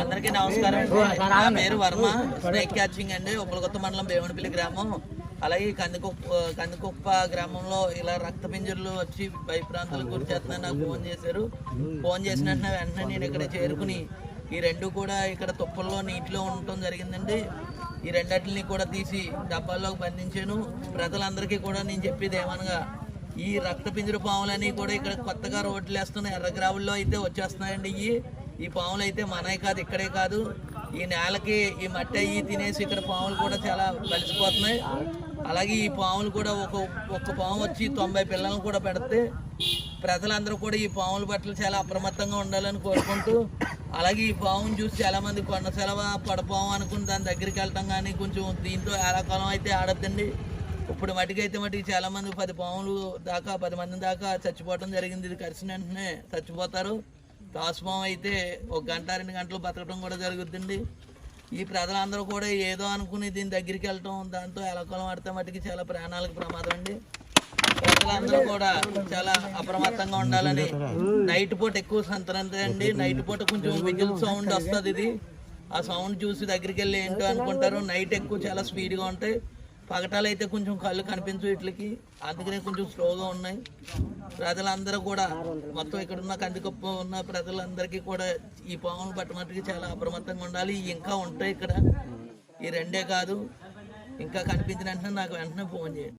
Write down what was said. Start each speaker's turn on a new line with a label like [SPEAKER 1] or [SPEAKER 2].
[SPEAKER 1] అందరికీ నమస్కారం అండి. నా పేరు వర్మ. స్నేక్ క్యాచింగ్ అండి. ఉప్పలకొత్త మండలం భీమనపల్లి గ్రామం. అలాగే కందికొప్ప కందికొప్ప గ్రామంలో ఇలా రక్త పింజర్లు వచ్చి భయప్రాంతాలకు గురి చేస్తున్నా నాకు ఫోన్ చేశారు. ఫోన్ చేసిన వెంటనే నేను ఇక్కడ చేరుకుని ఈ రెండు కూడా ఇక్కడ తుప్పల్లో నీటిలో ఉండటం జరిగిందండి. ఈ రెండింటిని కూడా తీసి డబ్బాల్లోకి బంధించాను. ప్రజలందరికీ కూడా నేను చెప్పేది ఏమనగా ఈ రక్తపింజర పాములని కూడా ఇక్కడ కొత్తగా రోడ్లు వేస్తున్న ఎర్రగ్రావుల్లో అయితే వచ్చేస్తున్నాయండి. ఇవి ఈ పాములు అయితే మనవి కాదు ఇక్కడే కాదు. ఈ నేలకి ఈ మట్టి అయ్యి తినేసి ఇక్కడ పాములు కూడా చాలా కలిసిపోతున్నాయి. అలాగే ఈ పాములు కూడా ఒక ఒక్క పాము వచ్చి తొంభై పిల్లలను కూడా పెడితే ప్రజలందరూ కూడా ఈ పాముల పట్ల చాలా అప్రమత్తంగా ఉండాలని కోరుకుంటూ అలాగే ఈ పాముని చూసి చాలా మంది కొండ సెలవ పడపాము అనుకుని దాని దగ్గరికి వెళ్ళటం కానీ కొంచెం దీంతో ఏలాకాలం అయితే ఆడద్దండి. ఇప్పుడు మటుకైతే మటుకు చాలా మంది పది పాములు దాకా పది మంది దాకా చచ్చిపోవటం జరిగింది. ఇది కరిసిన వెంటనే చచ్చిపోతారు. తాసుపాము అయితే ఒక గంట రెండు గంటలు బతకడం కూడా జరుగుతుంది ఈ ప్రజలందరూ కూడా ఏదో అనుకుని దీని దగ్గరికి వెళ్ళటం దాంతో ఎలకొలం ఆడితే మటుకు చాలా ప్రాణాలకు ప్రమాదం అండి. అందరూ కూడా చాలా అప్రమత్తంగా ఉండాలని. నైట్ పూట ఎక్కువ సంతరండి నైట్ పూట కొంచెం విజిల్ సౌండ్ వస్తుంది ఇది. ఆ సౌండ్ చూసి దగ్గరికి వెళ్ళి ఏంటో అనుకుంటారు. నైట్ ఎక్కువ చాలా స్పీడ్గా ఉంటాయి. పగటాలు అయితే కొంచెం కళ్ళు కనిపించు వీటికి అందుకనే కొంచెం స్లోగా ఉన్నాయి. ప్రజలందరూ కూడా మొత్తం ఇక్కడ ఉన్న కందికొప్ప ఉన్న ప్రజలందరికీ కూడా ఈ పాములు పట్టమట్టుకి చాలా అప్రమత్తంగా ఉండాలి. ఇంకా ఉంటాయి ఇక్కడ. ఈ రెండే కాదు. ఇంకా కనిపించిన వెంటనే నాకు వెంటనే ఫోన్ చేయండి.